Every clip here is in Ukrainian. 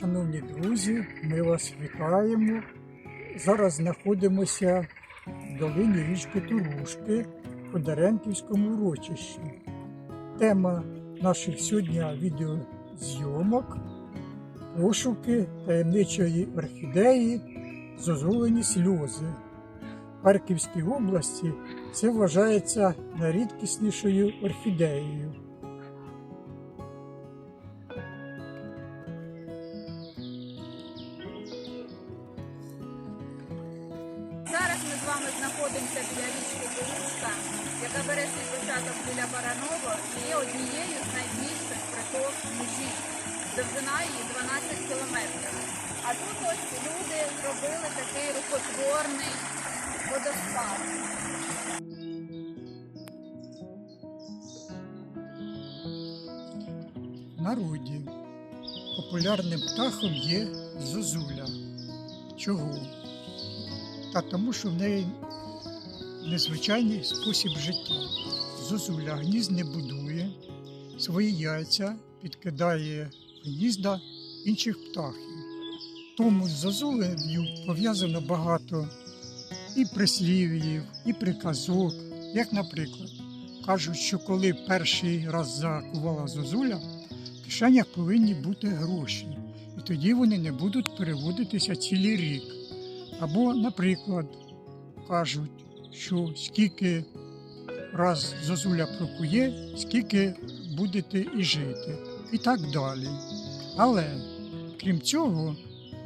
Шановні друзі, ми вас вітаємо. Зараз знаходимося в долині річки Турушки у Даренківському урочищі. Тема наших сьогодні відеозйомок пошуки таємничої орхідеї зозулені сльози. В Харківській області це вважається найрідкіснішою орхідеєю. Вами знаходимося біля річки Турушка, яка бере свій початок біля Бараново і є однією з найбільших приток мужі. Довжина її 12 кілометрів. А тут ось люди зробили такий рукотворний водоспад. Народі популярним птахом є зозуля. Чого? Та тому, що в неї незвичайний спосіб життя. Зозуля гнізд не будує, свої яйця підкидає в гнізда інших птахів. Тому з зозулею пов'язано багато і прислів'їв, і приказок. Як, наприклад, кажуть, що коли перший раз закувала зозуля, в кишенях повинні бути гроші, і тоді вони не будуть переводитися цілий рік. Або, наприклад, кажуть, що скільки раз зозуля прокує, скільки будете і жити, і так далі. Але крім цього,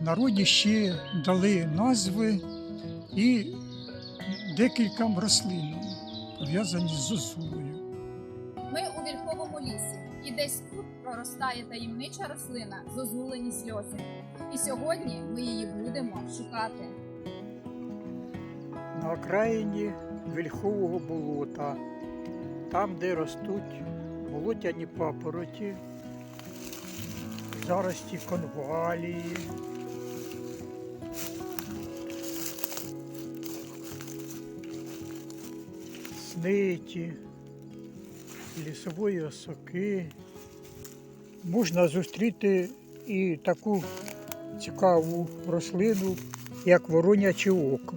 народі ще дали назви і декільком рослинам, пов'язані з зозулею. Ми у вільховому лісі, і десь тут проростає таємнича рослина зозулені сльози. І сьогодні ми її будемо шукати. На окраїні вільхового болота, там, де ростуть болотяні папороті, зарості конвалії. Сниті, лісової осоки. Можна зустріти і таку цікаву рослину, як вороняче око.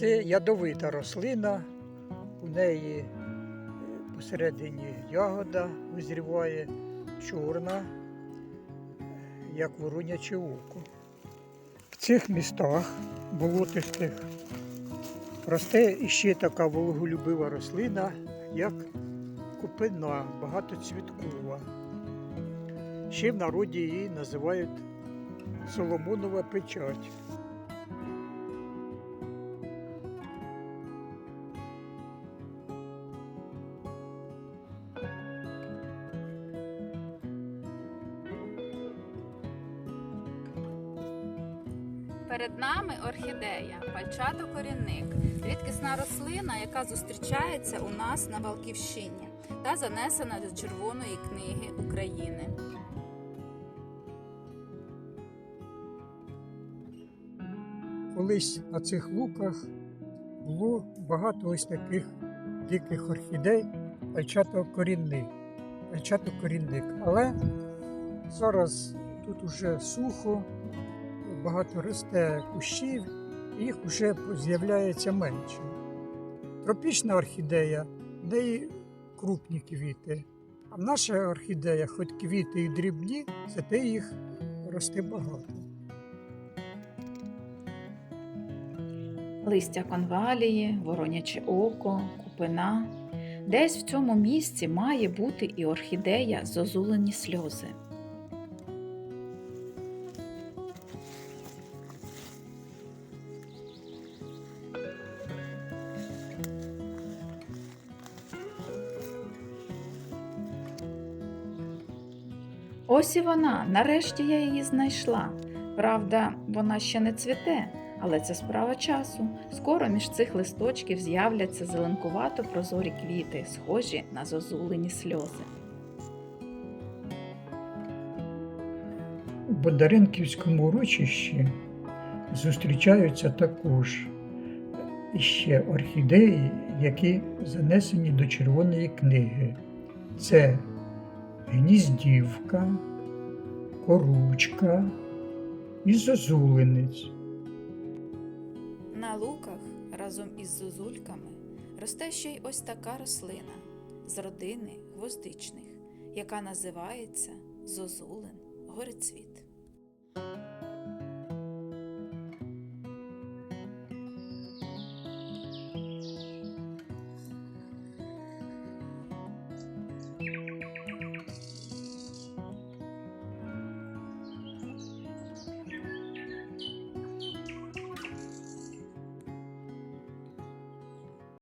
Це ядовита рослина, у неї е, посередині ягода визріває чорна, як вороняче око. В цих містах болотистих росте іще така вологолюбива рослина, як купина, багатоцвіткова. Ще в народі її називають Соломонова печать. Перед нами орхідея, пальчатокорінник, рідкісна рослина, яка зустрічається у нас на Валківщині та занесена до Червоної книги України. Колись на цих луках було багато ось таких диких орхідей пальчатокорінник. пальчатокорінник. Але зараз тут уже сухо, багато росте кущів, їх вже з'являється менше. Тропічна орхідея, в неї крупні квіти. А наша орхідея, хоч квіти і дрібні, зате їх росте багато. листя конвалії, вороняче око, купина. Десь в цьому місці має бути і орхідея зозулені сльози. Ось і вона, нарешті я її знайшла. Правда, вона ще не цвіте, але це справа часу. Скоро між цих листочків з'являться зеленкувато прозорі квіти, схожі на зозулені сльози. У Бондаренківському урочищі зустрічаються також ще орхідеї, які занесені до Червоної книги. Це гніздівка, коручка і зозулинець. На луках разом із зозульками росте ще й ось така рослина з родини гвоздичних, яка називається зозулин горецвіт.